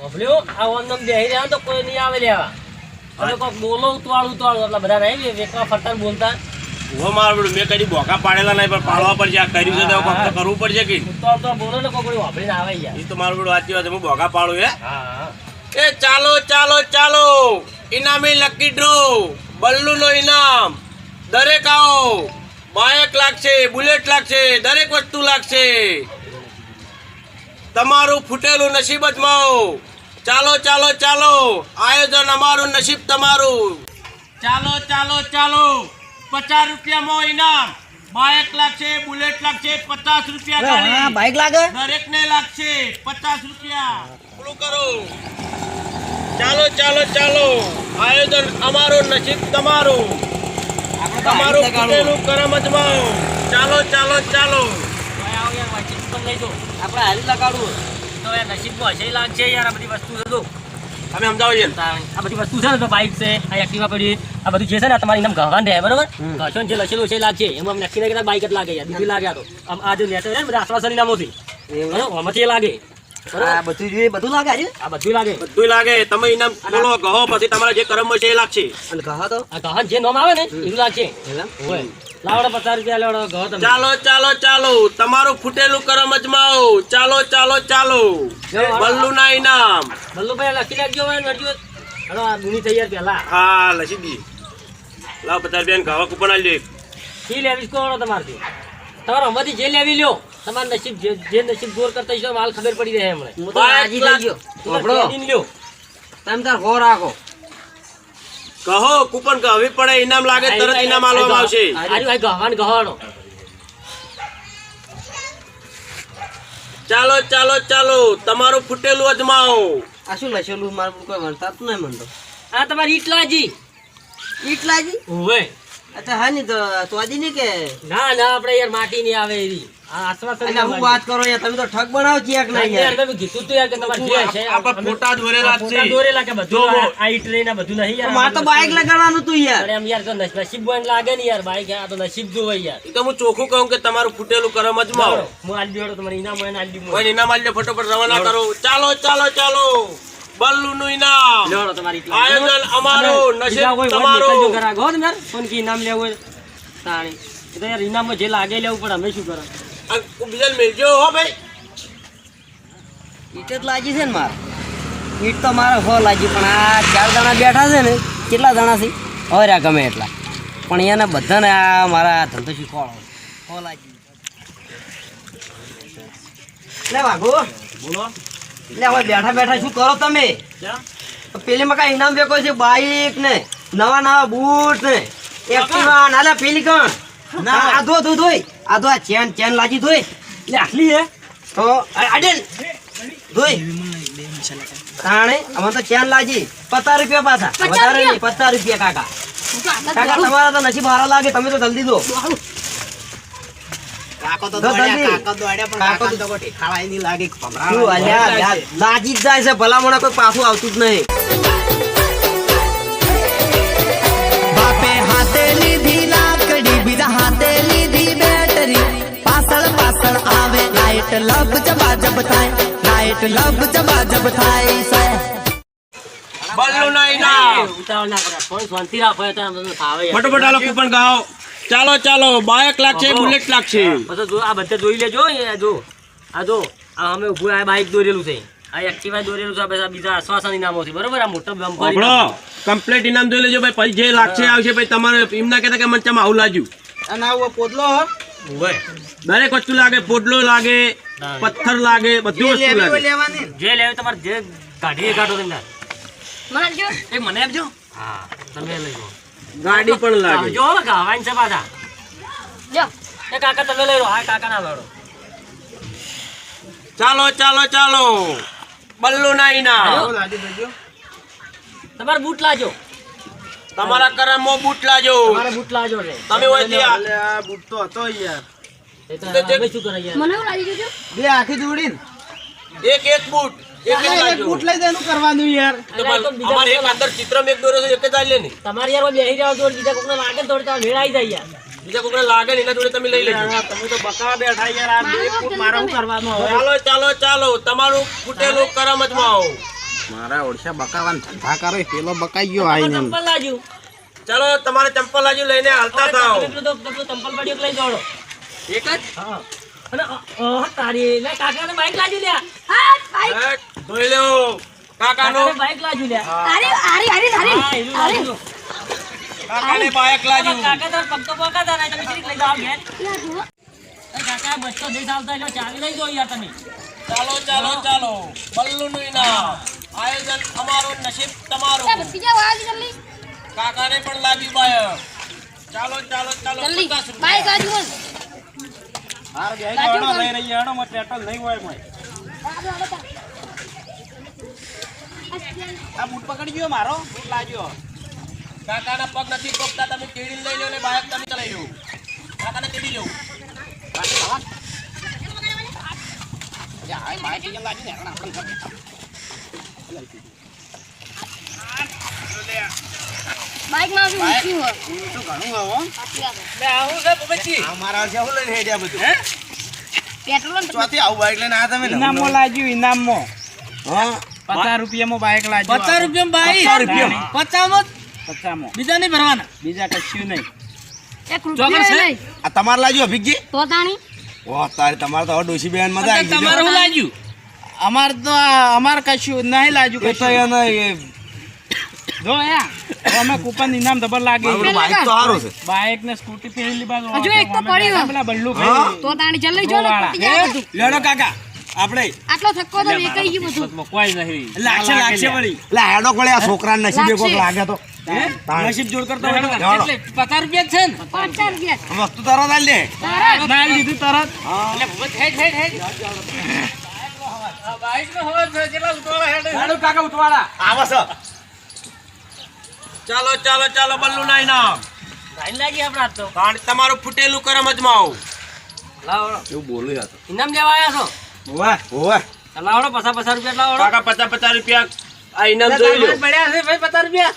ઓભલ્યો, આ ઓમ નામ બેહી રહ્યા તો કોઈ નહીં આવે લેવા. અને કોક બોલો ઉતવાળું ઉતવાળું એટલે બધા નહીં વેકવા ફરતા બોલતા. હું માર મેં કદી બોકા પાડેલા નહીં પણ પાડવા પડશે આ કર્યું છે તો ફક્ત કરવું પડશે કે? તો તો બોલો ને કોક કોઈ વાપરીને આવે યાર. એ તો મારું બેડું વાંચી વાત હું બોકા પાડું હે? હા હા. એ ચાલો ચાલો ચાલો. ઇનામી લકી ડ્રો. બલ્લુ નો ઇનામ. દરેક આવો. બાયક લાગશે બુલેટ લાગશે દરેક વસ્તુ લાગશે. તમારું ફૂટેલું નસીબ અજમાવો ચાલો ચાલો ચાલો. આયોજન અમારું નસીબ તમારું. ચાલો ચાલો ચાલો. પચાસ રૂપિયામાં ઇનામ. બાઇક લાગશે બુલેટ લાગશે પચાસ રૂપિયા બાઇક લાગે? દરેકને લાગશે પચાસ રૂપિયા. પૂરું કરો. ચાલો ચાલો ચાલો. આયોજન અમારું નસીબ તમારું. તમારું ફૂટેલું કરમ અજમાવો ચાલો ચાલો ચાલો. આપણે હાલ લગાડવું. તો યાર નસીબમાં હશે લાગશે યાર આ બધી વસ્તુ છે તો. તમે સમજાવો છે આ બધી વસ્તુ છે ને તો બાઇક છે આ એક્ટિવા પડી આ બધું જે છે ને તમારી નામ ગહવાન રહે બરોબર? ઘસો જે લખેલું છે લાગશે એમાં નક્કી નહીં બાઇક જ લાગે યાર બીજું લાગે આ તો. આમ આ જે છે ને બધા આસપાસની નામોથી આમાંથી એ લાગે. આ બધું જોઈએ બધું લાગે આ બધું લાગે. બધું લાગે. તમે ઇનામ બોલો કહો પછી તમારા જે કરમ છે એ લાગશે. અને કહો તો આ ગહન જે નામ આવે ને એવું લાગશે હોય. લાવડો પચાસ રૂપિયા લેવડો તમે ચાલો ચાલો ચાલો. તમારું ફૂટેલું કરમ અજમાવો ચાલો ચાલો ચાલો. બલ્લુ ના ઇનામ. મલ્લુભાઈ લખી નાખજો હોય ને વળજો હલો આ દુની તૈયાર પહેલા. હા લસી દી. લાવ પચાસ રૂપિયા ગાવા કૂપન આલી એક. શી લેવી કોણ તમારથી? તમારે અમારી જે લેવી લ્યો. તમારું નસીબ જે જે નસીબ દૂર કરતા હશો હાલ ખબર પડી રહે હમણાં. લ્યો. તમે તાર હો રાખો. કહો કૂપન કહવી પડે ઇનામ લાગે તરત ઇનામ આલવામાં આવશે. ભાઈ ગહવાન. ચાલો ચાલો ચાલો તમારું ફૂટેલું અજમાવો આ શું લખેલું? મારું કોઈ વરસાદ નહીં મંડો આ તમારી ઈટલાજી. ઈટલાજી? લાગી ઓવે અચ્છા હા ની તો સ્વાદી નહીં કે? ના ના આપણે યાર માટી ની આવે એવી. આ આશ્વાસન એટલે હું વાત કરો તમે તો ઠગ બનાવો ચેક ના, યાર યાર તમે કીધું તું યાર કે તમારે છે ફોટા દોરેલા છે. દોરેલા કે બધું આ- આ ઈટ લઈને બધું નહીં યાર મારે તો બાઈક લગાડવાનું તું યાર અરે યાર તો નસીબ લાગે ને યાર બાઈક આ તો નસીબ જોવે યાર તો હું ચોખ્ખું કહું કે તમારું ફૂટેલું કરમ અજમાવો હું આજે દેવડો તમારે ઇનામ હોય ને આલી દેવું. કોઈ ઇનામ ફટોફટ રવાના કરો ચાલો ચાલો ચાલો બલ્લુ નું ઇનામ. આયોજન અમારું, નસીબ હોય તમારું. યાર. કોણ કી ઇનામ લેવું હોય તાણી. તો યાર ઇનામ જે લાગે લેવું પડે અમે શું કરે આ મેળજો હો ભાઈ. ઈટ જ લાગી છે ને મારે. ઈટ તો મારે હો લાગી પણ આ ચાર જણા બેઠા છે ને કેટલા જણા છે? હવે રહ્યા ગમે એટલા. પણ એને બધાને આ મારા ધંધો શીખવાડો. હો લાગી. લે વાઘો. બોલો. લે હવે બેઠા બેઠા શું કરો તમે? પેલીમાં કાંઈ ઇનામ વેકો છે બાઈક ને નવા નવા બૂટ ને એક્ટિવા નાલા પેલી કણ? ના. ધો ધો ધોઈ. આ તો આ ચેન ચેન લાગી ધોઈ. એટલે આટલી હે. તો આડેલ ધોઈ. તાણે અમે તો ચેન લાગી. પચાસ રૂપિયા પાછા. વધારે નહીં પચાસ રૂપિયા કાકા. કાકા તમારા તો નસીબ હારા લાગે તમે તો જલ્દી દો લાગી જાય છે ભલામણ કોઈ પાછું આવતું જ નહીં. લાઈટ લબ જબાજબ થાય લાઈટ લબ જબાજબ થાય સે બલ્લુ ના ઇનામ ઉતાવળ ના કરે ફોન શાંતિ રાખો તો આવે. ફટોફટ આલો કૂપન ગાઓ ચાલો ચાલો બાઇક લાગશે બુલેટ લાગશે બસ જો આ બધા જોઈ લેજો એ જો આ જો આ અમે ઉભું આ બાઈક દોરેલું છે. આ એક્ટિવા દોરેલું છે આ બધા બીજા આશ્વાસન ઇનામોથી. બરોબર? આ મોટો બમ્પર આપણો કમ્પ્લીટ ઇનામ જોઈ લેજો ભાઈ. પછી જે લાગશે આવશે ભાઈ તમારે એમ ના કહેતા કે મને ચમ આવું લાગ્યું. હોય દરેક વસ્તુ લાગે પોડલો લાગે પથ્થર લાગે બધી વસ્તુ લાગે. જે લેવું તમારે જે ગાડી કાઢો તમને એ મને આપજો. હા તમે લઈ લો. ગાડી પણ લાગે. જો ગાવાન છે પાછા. એ કાકા તમે લઈ લો. હા કાકા ના લડો. ચાલો ચાલો ચાલો. બલ્લુ ના તમારે બૂટ લાજો. તમારા કરમમાં બૂટ લાજો તમારે બૂટ લાજો રે તમે ઓયથી આ- એ તો અમે શું કરે યાર? બે આખી જોડીન એક એક બૂટ એક એક લાજો. તો અલ્યા, એ તો બીજા અમારે એક અંદર ચિત્રમ એક દોર્યો છે એક જ આલે ને. તમારે યાર બેહી જાવ તો બીજા કોકને લાગે ને થોડી તો મેળ આવી જાય યાર. બીજા કોકને લાગે ને એના જોડે તમે લઈ લેજો. ચાલો ચાલો ચાલો. તમારું ફૂટેલું કરમ અજમાવો મારા ઓળશા બકાવાન ધંધા કરે પેલો બકાઈ ગયો આઈને. ચંપલ લાજુ ચાલો તમારે ચંપલ લાજુ લઈને હાલતા પેલો ચંપલ પડ્યો લઈ દોડો એક જ? હા. અને અ, તારી લે કાકાને બાઈક લાજુ લ્યા. હેટ, ધોઈ લો કાકાનો? બાઈક લાજુ લ્યા. અરે અરે અરે અરે હા કાકાને બાયક લાજુ કાકા તો પગ તો પોકાતા નહીં, તમે શીખ લઈ જાઓ ઘેર. કાકા બચ્ચો દેશ આવતા એટલે ચાવી લઈ જાઓ યાર તમે. ચાલો ચાલો ચાલો. બલ્લુનું ઇનામ. આયોજન અમારો નસીબ તમારું. કાકાને પણ લાગ્યું બાય. ચાલો ચાલો ચાલો જલ્દી. પચાસ બાજુ બોલ. હાર બેહી લાજો લઈ રહી હેડો, મત પેટ્રોલ નહીં હોય ચાલ. આ બૂટ પકડી ગયો મારો બૂટ લાગ્યો. કાકાના પગ નથી પોકતા તમે કેડી લઈ લો ને બાયક તમે ચલાવી લો. કાકાને કેડી લો બાઈકમાં શું ઊંચું હોય. ઊંચું ઘણું હોય હો. સાચી વાત છે. લે આવું છે બબેજી આ મારા લઈને હેડ્યા બધું? પેટ્રોલ ચોથી આવું બાઈક લઈને આયા તમે ને? લાગ્યું ઇનામમાં હા? પચાસ રૂપિયામાં બાઇક લાગ્યું પચાસ રૂપિયા બાઈક પચાસ રૂપિયામાં? પચાસ પચાસમાં બીજા નહીં ભરવાના બીજા કશું નહીં એક રૂપિયો છે? નહીં. તમારે લાગ્યું અભિકજી તો તાણી ઓહ તારે તમારે તો ડોસી બેન મજા આવી તમારે લાગ્યું અમાર તો અમાર કશું નહીં લાગ્યું કશું. એને એ જો યા અમે કૂપન ઇનામ ડબલ લાગે. બાઈક તો સારું છે. બાઈક ને સ્કૂટી પેલી બાજુ હજુ એક તો પડ્યું. પેલા બલ્લુ ભાઈ તો તાણી જલ્દી જો. લેડો કાકા આપણે. આટલો થક્કો તો વેચાઈ ગયું બધું. કોઈ નહીં. લાગશે લાગશે વળી. એટલે હેડો કોળે આ છોકરાને નસીબે કોક લાગે તો. નસીબ જોડ કરતો હોય તો પચાસ રૂપિયા છે ને? પચાસ રૂપિયા. વસ્તુ તારો દાલ દે. તરત. ના લીધું તરત. હેડો કાકા ઉતવાળા. આવો છો. ચાલો ચાલો ચાલો લાઈન લાગી આપણા તો. કારણ તમારું ફૂટેલું કરમ અજમાવો લાવડો એવું બોલું યાર ઇનામ લેવા આવ્યા છો? ઓવે ઓવે લાવડો પચાસ પચાસ રૂપિયા લાવડો કાકા પચાસ પચાસ રૂપિયા આ ઇનામ જોઈ લો. પડ્યા છે ભાઈ પચાસ રૂપિયા.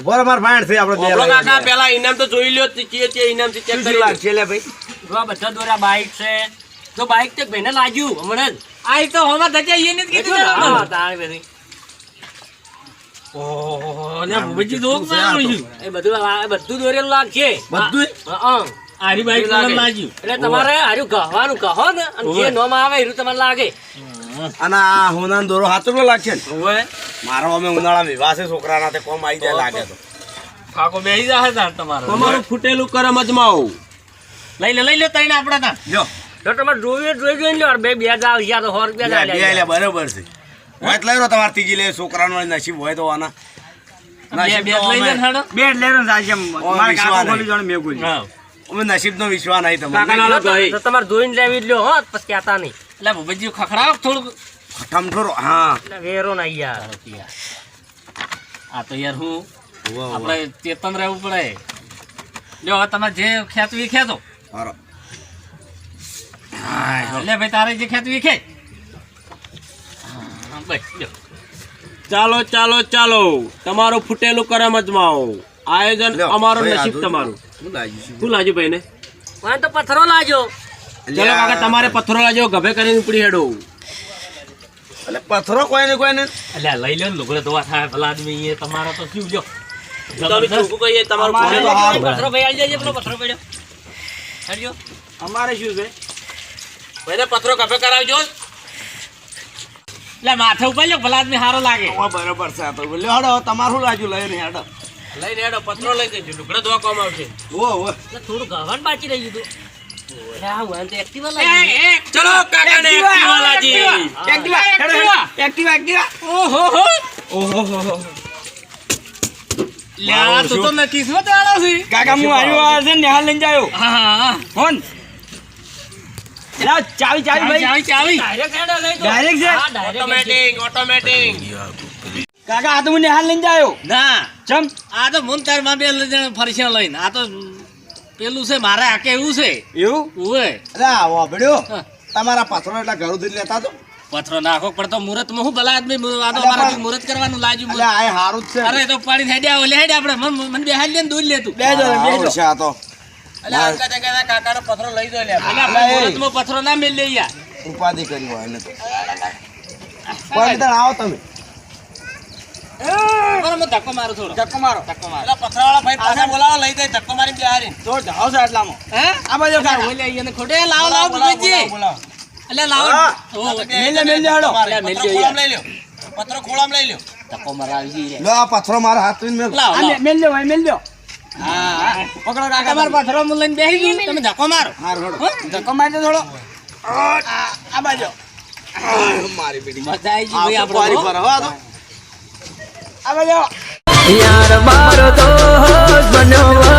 ઉપર અમાર ભાણ છે આપણે બે કાકા પેલા ઇનામ તો જોઈ લ્યો કે ચીએ ઇનામથી ચેક કરી લાગશે લે ભાઈ? જો આ બધા દોરા બાઈક છે. તો બાઈક તે ભાઈને લાગ્યું હમણાં જ. આ તો હમણાં ધજા એને જ કીધું ને હા, તાણ બધી. ઓહો, ને ભૂપતજી જોકમાં. એ બધું આ બધું દોરેલું લાગ છે બધું? હા. આરી બાઇક લાગે. લાગ્યું એટલે તમારે હારું કહેવાનું કહો ને અને જે નોમ આવે એનું તમારે લાગે. અને આ હોનાનો દોરો હાથરો લાગશે ને? ઓવે. મારો અમે ઉનાળા વિવાહ છે છોકરાના તે કોમ આવી જાય લાગે તો. કાકો બેહી જાહે તાર તમારો. તમારું ફૂટેલું કરમ અજમાવો લઈ લે લઈ લે તઈને આપણે તા. જો તો તમારે જોઈ જોઈ જોઈને લ્યો. બે બે હજાર તો સો રૂપિયા લે, લે, લે, બરોબર છે. હોય તો લઈ લો તમારે ત્રીજી લે છોકરાનો નસીબ હોય તો આના. બે બે લઈ લે હેડો. બે લેરો સાચે મારે વિશ્વાસ નહીં. ખોલી જોણે મેં ખોલી હા. અમે નસીબનો વિશ્વાસ નહીં તમને કાકાના લો ભાઈ. તો તમારે જોઈને લેવી લ્યો હો પછી કહેતા નહીં. એટલે ભૂપતજી ખખડાવ થોડું ઠમઠોરો હા વેરો ના યાર. આ તો યાર હું આપણે ચેતન રહેવું પડે. લ્યો તમે જે ખેંચવી વિખ્યા હારો. લે ભાઈ તારે જે ખેંચવી એ ખેંચ. હા, બસ લ્યો. ચાલો ચાલો ચાલો. તમારું ફૂટેલું કરમ અજમાવો આયોજન અમારું નસીબ તમારું. શું લાગ્યું ભાઈ મને તો પથ્થરો લાજો ચલો કાકા તમારે પથ્થરો લાજો ગભે કરીને ઉપડી હેડો. એટલે પથ્થરો કોઈ ને કોઈ ને એટલે લઈ લો ને લુગડે ધોવા થાય ભલા આદમી એ તમારો તો શું જો તમે ચોખ્ખું કહીએ તમારું. પથ્થરો ભાઈ આવી જાય પેલો પથ્થરો પડ્યો હેડજો. અમારે શું છે? ભાઈને પથરો કફે કરાવજો. એટલે માથે ઉપર લ્યો ભલા આદમી સારો લાગે. બરોબર છે આ તો લ્યો હેડો તમારું લાગ્યું? લઈને હેડો. લઈને હેડો પથરો લઈ જજો. ઢુકડે ધોવા કામ આવશે. ઓ ઓ. થોડું ગવાન બાકી રહી ગયું હતું. અરે આ એક્ટિવા ચલો લાજી એક્ટિવા એક્ટિવા એક્ટિવા ઓહો હો. લ્યા તું તો નક્કી શું? વાળો છે કાકા હું આવ્યો છે નિહાલ લઈને જાયો હા હા હા. ફોન ચાવી ચાવી ભાઈ. ચાવી ચાવી. ડાયરેક્ટ છે? ઓટોમેટિક ઓટોમેટિક કાકા આ તો મને હાલ લઈને જાયો. ના. ચમ. આ તો મન તારમાં બે જણ ફરશે લઈને. આ તો પેલું છે મારે આકે એવું છે. એવું? ઓય અરે આવો ભડ્યો તમારા પાથરો એટલા ઘર ઉધી લેતા તો? પથરો નાખો પણ તો મુહૂર્તમાં હું ભલા આદમી આ તો અલ્યા મુહૂર્ત કરવાનું લાજ્યું એટલે આ હારું જ છે. અરે તો પાણી હેડ્યા ઓલે હેડ્યા આપણે મન મન બે હાલ લે દૂર લે તું. બે જો બે જો છે આ તો. કાકાનો પથ્થરો લઈ દો લે પથરો ના મેલ લે યાર. ઉપાધિ કરી હોય એને તો. નહીં આવો તમે. ધક્કો મારું થોડો. ધક્કો મારો. ધક્કો મારો. પથરાવાળા ભાઈ પાછા બોલાવો લઈ જાય ધક્કો મારી બિહારી તો ઢાવ છે આટલામાં. હે? આ બાજુ અલા, ઓલે અહીંયા ખોટે લાવો લાવો ભૂપતજી એટલે લાવો. મેલ લે, મેલ લે, હેડો. મેલ લ્યો લઈ લ્યો. પત્રો ખોળામાં લઈ લ્યો. ધક્કો લો આ મારા હાથ મેલ. લો ભાઈ મેલ લો હા હા. પકડો કાકા તમારા પથરો હું લઈને બેસી ગયું. તમે ધક્કો મારો. ધક્કો મારજો થોડો. આ બાજુ. મારી બેટી. મજા આવી ગઈ ભાઈ આપણો તો. આ તો. આ બાજુ. યાર મારો દોસ્ત બન્યો